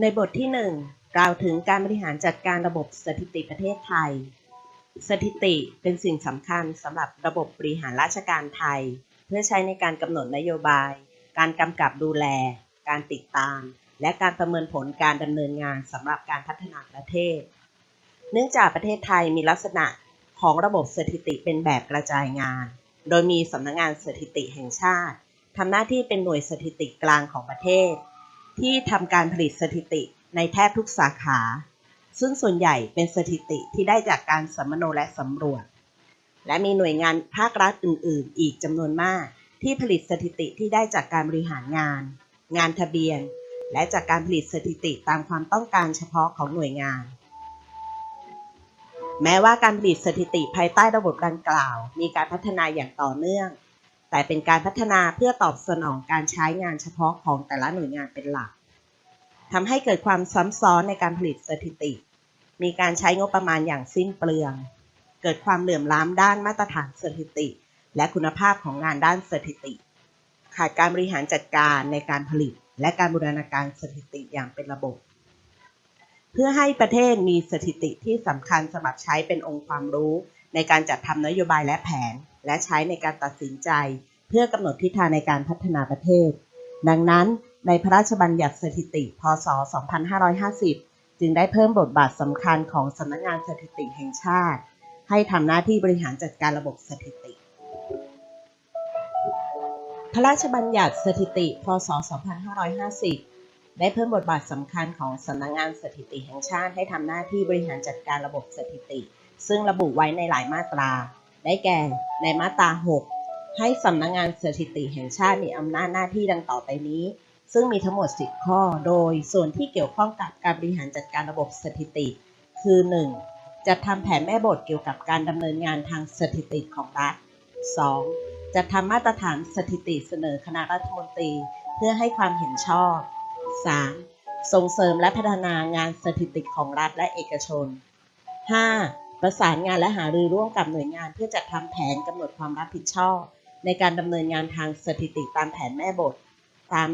ในบทที่ 1 กล่าวถึงการบริหารจัดการระบบสถิติประเทศไทย สถิติเป็นสิ่งสำคัญสำหรับระบบบริหารราชการไทย เพื่อใช้ในการกำหนดนโยบาย การกำกับดูแล การติดตาม และการประเมินผลการดำเนินงานสำหรับการพัฒนาประเทศ เนื่องจากประเทศไทยมีลักษณะของระบบสถิติเป็นแบบกระจายงาน โดยมีสำนักงานสถิติแห่งชาติทำหน้าที่เป็นหน่วยสถิติกลางของประเทศ ที่ทำการผลิตสถิติในแทบทุกสาขา ซึ่งส่วนใหญ่เป็นสถิติที่ได้จากการสัมมโนและสำรวจ และมีหน่วยงานภาครัฐอื่น ๆ อีกจำนวนมากที่ผลิตสถิติที่ได้จากการบริหารงาน งานทะเบียน และจากการผลิตสถิติตามความต้องการเฉพาะของหน่วยงาน แม้ว่าการผลิตสถิติภายใต้ระบบดังกล่าว มีการพัฒนาอย่างต่อเนื่อง แต่เป็นการพัฒนาเพื่อตอบสนองการใช้งานเฉพาะของแต่ละหน่วยงานเป็นหลักทำให้เกิดความซ้ำซ้อนในการผลิตสถิติ มีการใช้งบประมาณอย่างสิ้นเปลือง เกิดความเหลื่อมล้ำด้านมาตรฐานสถิติ และคุณภาพของงานด้านสถิติ ขาดการบริหารจัดการในการผลิต และการบูรณาการสถิติอย่างเป็นระบบ เพื่อให้ประเทศมีสถิติที่สำคัญสำหรับใช้เป็นองค์ความรู้ในการจัดทำนโยบายและแผน และใช้ในการตัดสินใจ เพื่อกำหนดทิศทางในการพัฒนาประเทศ ดังนั้นในพระราชบัญญัติสถิติ พศ 2550 จึงได้เพิ่มบทบาทสำคัญของสำนักงานสถิติแห่งชาติ ให้ทำหน้าที่บริหารจัดการระบบสถิติ พระราชบัญญัติสถิติ พศ 2550ได้เพิ่มบทบาทสำคัญของสำนักงานสถิติแห่งชาติให้ทำหน้าที่บริหารจัดการระบบสถิติ ซึ่งระบุไว้ในหลายมาตรา ได้แก่ในมาตรา 6 ให้สำนักงานสถิติแห่งชาติมีอำนาจหน้าที่ดังต่อไปนี้ ซึ่งมีทั้งหมด 10 ข้อ โดยส่วนที่เกี่ยวข้องกับการบริหารจัดการระบบสถิติ คือ 1. จัดทำแผนแม่บทเกี่ยวกับการดำเนินงานทางสถิติของรัฐ 2. จัดทำมาตรฐานสถิติเสนอคณะรัฐมนตรี เพื่อให้ความเห็นชอบ 3. ส่งเสริมและพัฒนางานสถิติของรัฐและเอกชน 5. ประสานงานและหารือร่วมกับหน่วยงาน เพื่อจัดทำแผนกำหนดความรับผิดชอบ ในการดำเนินงานทางสถิติตามแผนแม่บทตาม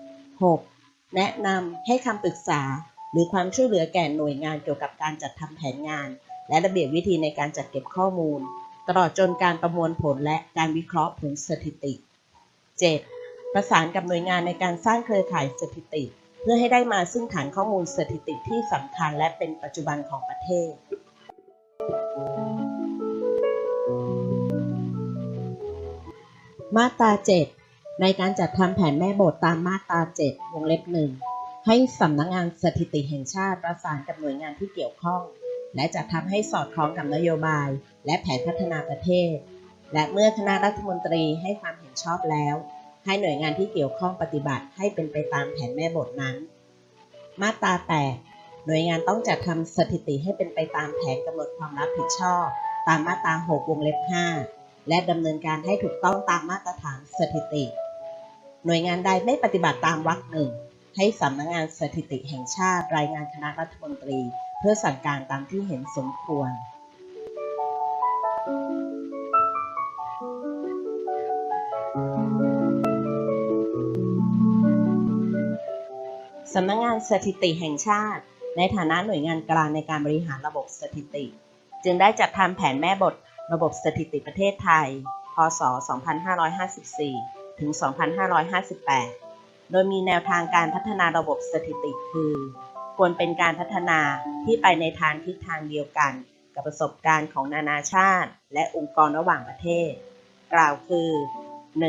1 6. แนะนำให้คำปรึกษา หรือความช่วยเหลือแก่หน่วยงานเกี่ยวกับการจัดทำแผนงาน และระเบียบวิธีในการจัดเก็บข้อมูล ตลอดจนการประมวลผลและการวิเคราะห์ผลสถิติ 7. ประสานกับหน่วยงานในการสร้างเครือข่ายสถิติ เพื่อให้ได้มาซึ่งฐานข้อมูลสถิติที่สำคัญและเป็นปัจจุบันของประเทศ มาตรา 7 ในการจัดทำแผนแม่บทตามมาตรา 7 วงเล็บหนึ่งให้สำนักงานสถิติแห่งชาติประสานกับหน่วยงานที่เกี่ยวข้อง และจะทำให้สอดคล้องกับนโยบาย และแผนพัฒนาประเทศ และเมื่อคณะรัฐมนตรีให้ความเห็นชอบแล้ว ให้หน่วยงานที่เกี่ยวข้องปฏิบัติให้เป็นไปตามแผนแม่บทนั้น มาตรา 8 หน่วยงานต้องจัดทำสถิติให้เป็นไปตามแผนกำหนดความรับผิดชอบ ตามมาตรา 6 วงเล็บ 5 และดำเนินการให้ถูกต้องตามมาตรฐานสถิติ หน่วยงานใดไม่ปฏิบัติตามวรรคหนึ่งให้สำนักงานสถิติแห่งชาติรายงานคณะรัฐมนตรี เพื่อสั่งการตามที่เห็นสมควร สำนักงานสถิติแห่งชาติ ในฐานะหน่วยงานกลางในการบริหารระบบสถิติ จึงได้จัดทำแผนแม่บท ระบบสถิติประเทศไทย พศ 2554 ถึง 2558 โดยมีแนวทางการพัฒนาระบบสถิติคือ ควรเป็นการพัฒนาที่ไปในทางทิศทางเดียวกัน กับประสบการณ์ของนานาชาติ และองค์กรระหว่างประเทศ กล่าวคือ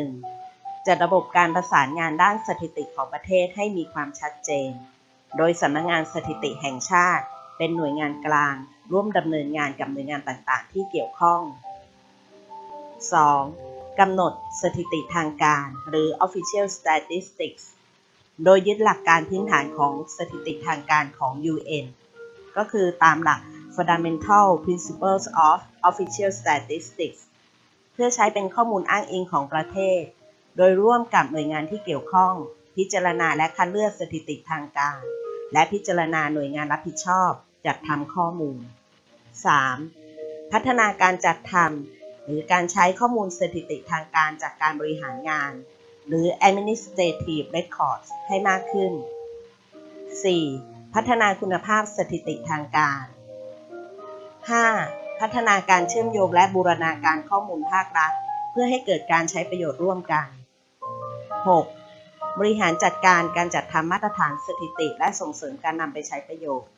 1. จัดระบบการประสานงานด้านสถิติของประเทศให้มีความชัดเจน โดยสำนักงานสถิติแห่งชาติ เป็นหน่วยงานกลาง ร่วมดำเนินงานกับหน่วยงานต่างๆ ที่เกี่ยวข้อง 2. กำหนดสถิติทางการ หรือ official statistics โดยยึดหลักการพื้นฐานของสถิติทางการของ UN ก็คือตามหลัก Fundamental Principles of Official Statistics เพื่อใช้เป็นข้อมูลอ้างอิงของประเทศ โดยร่วมกับหน่วยงานที่เกี่ยวข้อง พิจารณาและคัดเลือกสถิติทางการ และพิจารณาหน่วยงานรับผิดชอบจัดทำข้อมูล 3. พัฒนาการจัดทำหรือการใช้ข้อมูลสถิติทางการจากการบริหารงาน หรือ administrative records ให้มากขึ้น 4. พัฒนาคุณภาพสถิติทางการ 5. พัฒนาการเชื่อมโยงและบูรณาการข้อมูลภาครัฐ เพื่อให้เกิดการใช้ประโยชน์ร่วมกัน 6. บริหารจัดการการจัดทำมาตรฐานสถิติและส่งเสริมการนำไปใช้ประโยชน์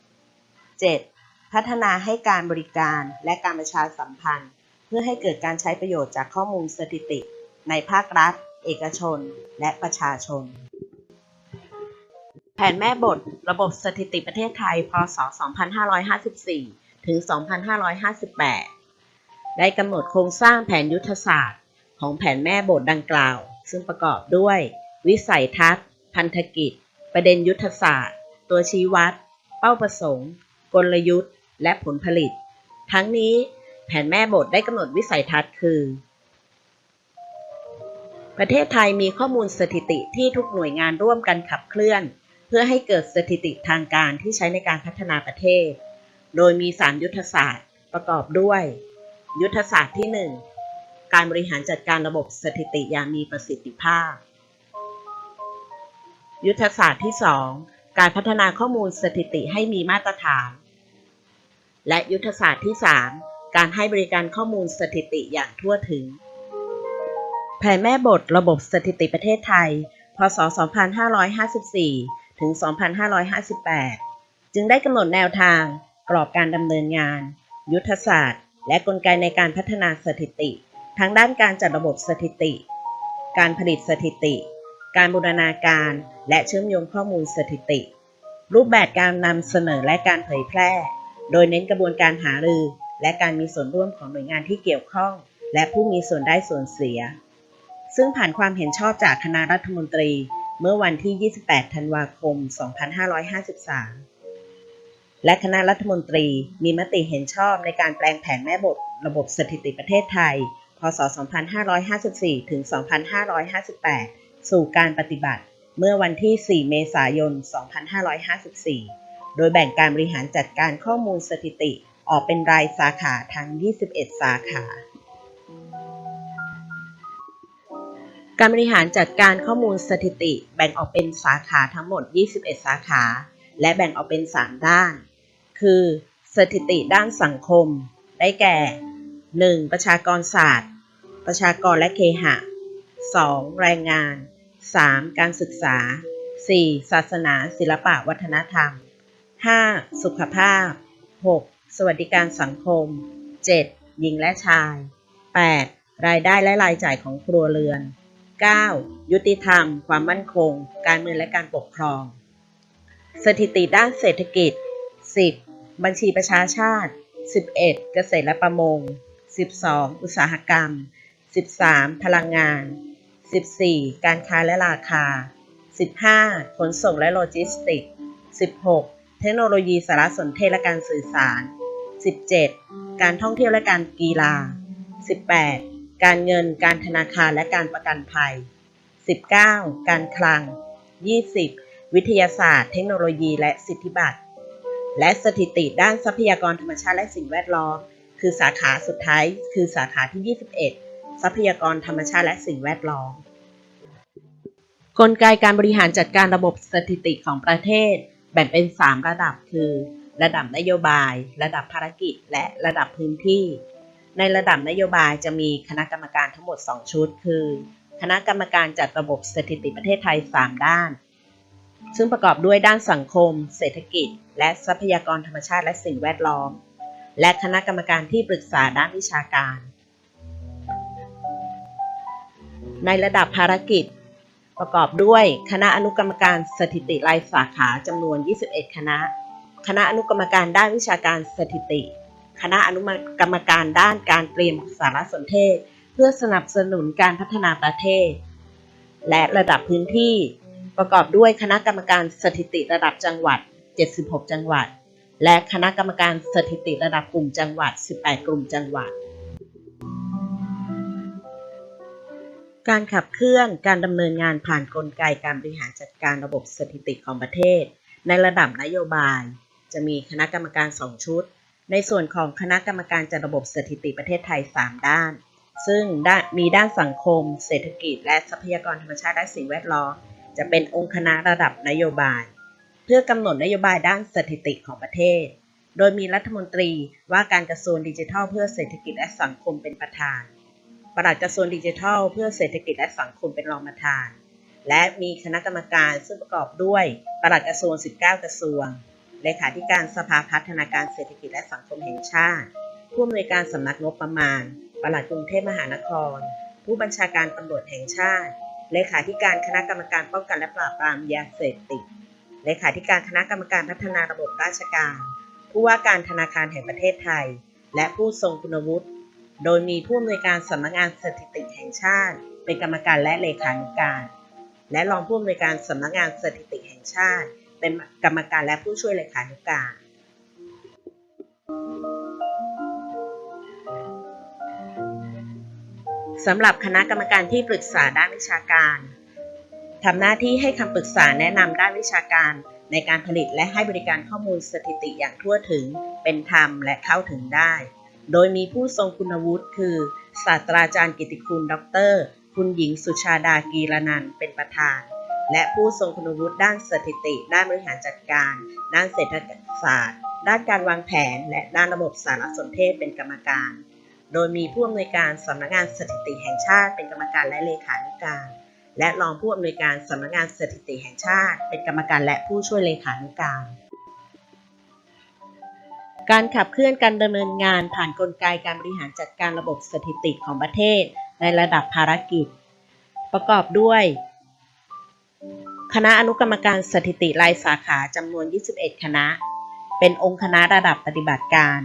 7. พัฒนาให้การบริการและการประชาสัมพันธ์ เพื่อให้เกิดการใช้ประโยชน์จากข้อมูลสถิติ ในภาครัฐ เอกชน และประชาชน แผนแม่บท ระบบสถิติประเทศไทย พศ 2554 ถึง 2558 ได้กำหนดโครงสร้างแผนยุทธศาสตร์ ของแผนแม่บทดังกล่าว ซึ่งประกอบด้วย วิสัยทัศน์ พันธกิจ ประเด็นยุทธศาสตร์ ตัวชี้วัด เป้าประสงค์ กลยุทธ์ และผลผลิต ทั้งนี้แผนแม่บทได้กำหนดวิสัยทัศน์คือ ประเทศไทยมีข้อมูลสถิติที่ทุกหน่วยงานร่วมกันขับเคลื่อน เพื่อให้เกิดสถิติทางการที่ใช้ในการพัฒนาประเทศ โดยมี 3 ยุทธศาสตร์ประกอบด้วย ยุทธศาสตร์ที่ 1 การบริหารจัดการระบบสถิติอย่างมีประสิทธิภาพ ยุทธศาสตร์ที่ 2 การพัฒนาข้อมูลสถิติให้มีมาตรฐาน และยุทธศาสตร์ที่ 3 การให้บริการข้อมูลสถิติอย่างทั่วถึง แผนแม่บทระบบสถิติประเทศไทย พศ 2554 ถึง 2558 จึงได้กำหนดแนวทาง กรอบการดำเนินงาน ยุทธศาสตร์ และกลไกในการพัฒนาสถิติ ทั้งด้านการจัดระบบสถิติ การผลิตสถิติ การบูรณาการ และเชื่อมโยงข้อมูลสถิติ รูปแบบการนำเสนอและการเผยแพร่ โดยเน้นกระบวนการหารือ และการมีส่วนร่วมของหน่วยงานที่เกี่ยวข้อง และผู้มีส่วนได้ส่วนเสีย ซึ่งผ่านความเห็นชอบจากคณะรัฐมนตรีเมื่อวันที่ 28 ธันวาคม 2553 และคณะรัฐมนตรีมีมติเห็นชอบในการแปลงแผนแม่บทระบบสถิติประเทศไทย พศ 2554 ถึง 2558 สู่การปฏิบัติเมื่อวันที่ 4 เมษายน 2554 โดยแบ่งการบริหารจัดการข้อมูลสถิติ ออกเป็นรายสาขาทั้ง 21 สาขา การบริหารจัดการข้อมูลสถิติ แบ่งออกเป็นสาขาทั้งหมด 21 สาขา และแบ่งออกเป็น 3 ด้าน คือ สถิติด้านสังคม ได้แก่ 1. ประชากรศาสตร์ ประชากรและเคหะ 2. แรงงาน 3. การศึกษา 4. ศาสนา ศิลปะวัฒนธรรม 5. สุขภาพ 6. สวัสดิการสังคม 7. หญิงและชาย 8. รายได้และรายจ่ายของครัวเรือน 9. ยุติธรรม ความมั่นคง การเมืองและการปกครอง สถิติด้านเศรษฐกิจ 10. บัญชีประชาชาติ 11. เกษตรและประมง 12. อุตสาหกรรม 13. พลังงาน 14. การค้าและราคา 15. ขนส่งและโลจิสติกส์ 16. เทคโนโลยีสารสนเทศและการสื่อสาร 17. การท่องเที่ยวและการกีฬา 18. การเงิน การธนาคารและการประกันภัย 19. การคลัง 20. วิทยาศาสตร์ เทคโนโลยีและสิทธิบัตร และสถิติด้านทรัพยากรธรรมชาติและสิ่งแวดล้อม คือสาขาสุดท้าย คือสาขาที่ 21 ทรัพยากรธรรมชาติและสิ่งแวดล้อม กลไกการบริหารจัดการระบบสถิติของประเทศ แบ่งเป็น 3 ระดับคือ ระดับนโยบาย ระดับภารกิจ และระดับพื้นที่ ในระดับนโยบายจะมีคณะกรรมการทั้งหมด 2 ชุด คือ คณะกรรมการจัดระบบสถิติประเทศไทย 3 ด้าน ซึ่งประกอบด้วยด้านสังคม เศรษฐกิจ และทรัพยากรธรรมชาติและสิ่งแวดล้อม และคณะกรรมการที่ปรึกษาด้านวิชาการ ในระดับภารกิจ ประกอบด้วยคณะอนุกรรมการสถิติรายสาขาจำนวน 21 คณะ คณะอนุกรรมการด้านวิชาการสถิติ คณะอนุกรรมการด้านการเตรียมสารสนเทศ เพื่อสนับสนุนการพัฒนาประเทศ และระดับพื้นที่ ประกอบด้วยคณะกรรมการสถิติระดับจังหวัด 76 จังหวัด และคณะกรรมการสถิติระดับกลุ่มจังหวัด 18 กลุ่มจังหวัด การขับเคลื่อนการดำเนินงานผ่านนกลไกการบริหารจัดการระบบสถิติของประเทศ ในระดับนโยบาย จะมีคณะกรรมการ 2 ชุด ในส่วนของคณะกรรมการจัดระบบสถิติประเทศไทย 3 ด้าน ซึ่งด้มีด้านสังคม เศรษฐกิจ และทรัพยากรธรรมชาติและสิ่งแวดล้อมจะเป็นองค์คณะระดับนโยบาย เพื่อกำหนดนโยบายด้านสถิติของประเทศ โดยมีรัฐมนตรีว่าการกระทรวงดิจิทัล เพื่อเศรษฐกิจและสังคมเป็นประธาน ปลัดกระทรวงดิจิทัล เพื่อเศรษฐกิจและสังคมเป็นรองประธาน และมีคณะกรรมการซึ่งประกอบด้วยปลัดกระทรวง 19 กระทรวง เลขาธิการสภาพัฒนาการเศรษฐกิจและสังคมแห่งชาติ ผู้อำนวยการสำนักงบประมาณปลัดกรุงเทพมหานคร ผู้บัญชาการตำรวจแห่งชาติ เลขาธิการคณะกรรมการป้องกันและปราบปรามยาเสพติด เลขาธิการคณะกรรมการพัฒนาระบบราชการ ผู้ว่าการธนาคารแห่งประเทศไทย และผู้ทรงคุณวุฒิ โดยมีผู้อำนวยการสำนักงานสถิติแห่งชาติ เป็นกรรมการและเลขานุการ และรองผู้อำนวยการสำนักงานสถิติแห่งชาติ เป็นกรรมการและผู้ช่วยเลขานุการ สำหรับคณะกรรมการที่ปรึกษาด้านวิชาการทำหน้าที่ให้คำปรึกษาแนะนำด้านวิชาการในการผลิตและให้บริการข้อมูลสถิติอย่างทั่วถึง เป็นธรรมและเข้าถึงได้ โดยมีผู้ทรงคุณวุฒิคือ ศาสตราจารย์กิติคุณ ดร คุณหญิงสุชาดากีรนันเป็นประธาน และผู้ทรงคุณวุฒิด้านสถิติ ด้านบริหารจัดการ ด้านเศรษฐศาสตร์ ด้านการวางแผน และด้านระบบสารสนเทศเป็นกรรมการ โดยมีผู้อำนวยการสำนักงานสถิติแห่งชาติเป็นกรรมการและเลขานุการ และรองผู้อำนวยการสำนักงานสถิติแห่งชาติ เป็นกรรมการและผู้ช่วยเลขานุการ การขับเคลื่อนการดำเนินงานผ่านกลไกการบริหารจัดการระบบสถิติของประเทศ ในระดับภารกิจ ประกอบด้วย คณะอนุกรรมการสถิติรายสาขาจำนวน 21 คณะ เป็นองค์คณะระดับปฏิบัติการ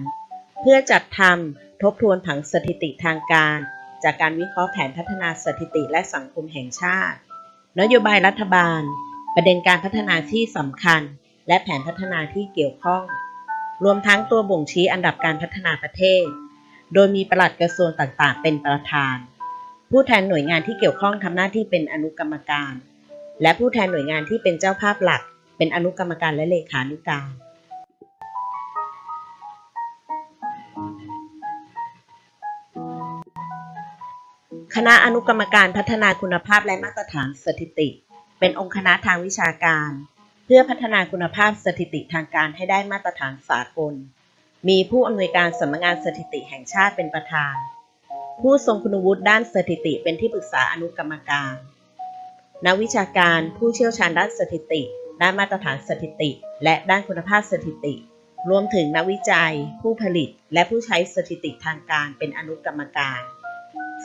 เพื่อจัดทำทบทวนผังสถิติทางการ จากการวิเคราะห์แผนพัฒนาสถิติและสังคมแห่งชาติ นโยบายรัฐบาล ประเด็นการพัฒนาที่สำคัญ และแผนพัฒนาที่เกี่ยวข้อง รวมทั้งตัวบ่งชี้อันดับการพัฒนาประเทศ โดยมีปลัดกระทรวงต่างๆ เป็นประธาน ผู้แทนหน่วยงานที่เกี่ยวข้องทำหน้าที่เป็นอนุกรรมการ และผู้แทนหน่วยงานที่เป็นเจ้าภาพหลัก เป็นอนุกรรมการและเลขานุการคณะอนุกรรมการพัฒนาคุณภาพและมาตรฐานสถิติ เป็นองค์คณะทางวิชาการ เพื่อพัฒนาคุณภาพสถิติทางการให้ได้มาตรฐานสากล มีผู้อำนวยการสำนักงานสถิติแห่งชาติเป็นประธาน ผู้ทรงคุณวุฒิด้านสถิติเป็นที่ปรึกษาอนุกรรมการ นักวิชาการผู้เชี่ยวชาญด้านสถิติ ด้านมาตรฐานสถิติ และด้านคุณภาพสถิติ รวมถึงนักวิจัย ผู้ผลิต และผู้ใช้สถิติทางการเป็นอนุกรรมการ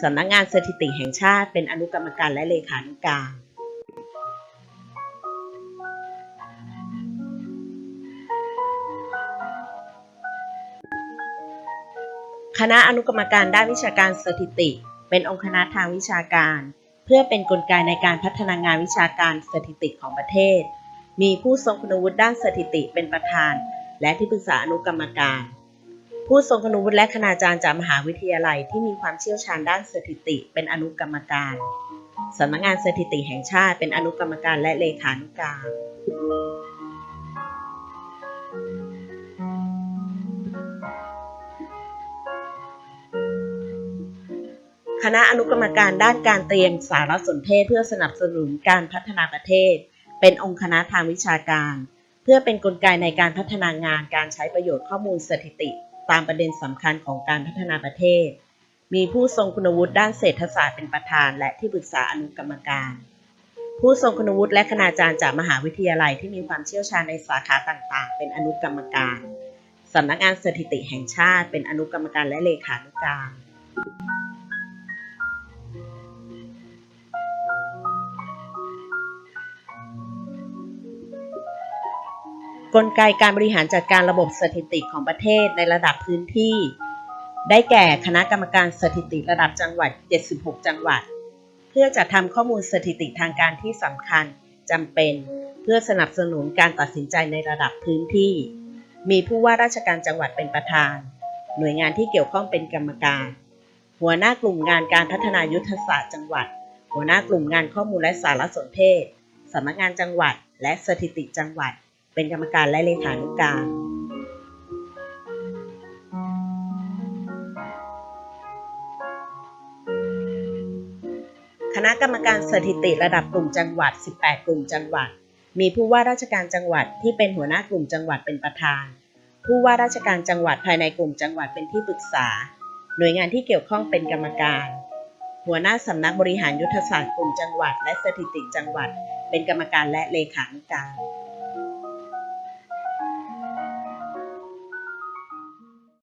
สำนักงานสถิติแห่งชาติเป็นอนุกรรมการและเลขานุการ คณะอนุกรรมการด้านวิชาการสถิติ เป็นองค์คณะทางวิชาการ เพื่อเป็นนกลไกในการพัฒนางานวิชาการสถิติของประเทศ มีผู้ทรงคุณวุฒิด้านสถิติเป็นประธาน และที่ปรึกษาอนุกรรมการ ผู้ทรงคุณวุฒิและคณาจารย์จากมหาวิทยาลัยที่มีความเชี่ยวชาญด้านสถิติ เป็นอนุกรรมการสำนักงานสถิติแห่งชาติเป็นอนุกรรมการและเลขานุการ ณะอนุกรรมการด้านการเตรียมสารสนเทศเพื่อสนับสนุนการพัฒนาประเทศ เป็นองค์คณะทางวิชาการ เพื่อเป็นนกลไกในการพัฒนางานการใช้ประโยชน์ข้อมูลสถิติ ตามประเด็นสำคัญของการพัฒนาประเทศ มีผู้ทรงคุณวุฒิด้านเศรษฐศาสตร์เป็นประธาน และที่ปรึกษาอนุกรรมการ ผู้ทรงคุณวุฒิและคณาจารย์จากมหาวิทยาลัยที่มีความเชี่ยวชาญในสาขาต่าง ๆ เป็นอนุกรรมการสำนักงานสถิติแห่งชาติ เป็นอนุกรรมการและเลขานุการ กลไกการบริหารจัดการระบบสถิติของประเทศในระดับพื้นที่ ได้แก่คณะกรรมการสถิติระดับจังหวัด 76 จังหวัด เพื่อจะทำข้อมูลสถิติทางการที่สำคัญจำเป็น เพื่อสนับสนุนการตัดสินใจในระดับพื้นที่ มีผู้ว่าราชการจังหวัดเป็นประธาน หน่วยงานที่เกี่ยวข้องเป็นกรรมการ หัวหน้ากลุ่มงานการพัฒนายุทธศาสตร์จังหวัด หัวหน้ากลุ่มงานข้อมูลและสารสนเทศสำนักงานจังหวัด และสถิติจังหวัด เป็นกรรมการและเลขานุการ คณะกรรมการสถิติระดับกลุ่มจังหวัด 18 กลุ่มจังหวัด มีผู้ว่าราชการจังหวัดที่เป็นหัวหน้ากลุ่มจังหวัดเป็นประธาน ผู้ว่าราชการจังหวัดภายในกลุ่มจังหวัดเป็นที่ปรึกษา หน่วยงานที่เกี่ยวข้องเป็นกรรมการ หัวหน้าสำนักบริหารยุทธศาสตร์กลุ่มจังหวัด และสถิติจังหวัด เป็นกรรมการและเลขานุการ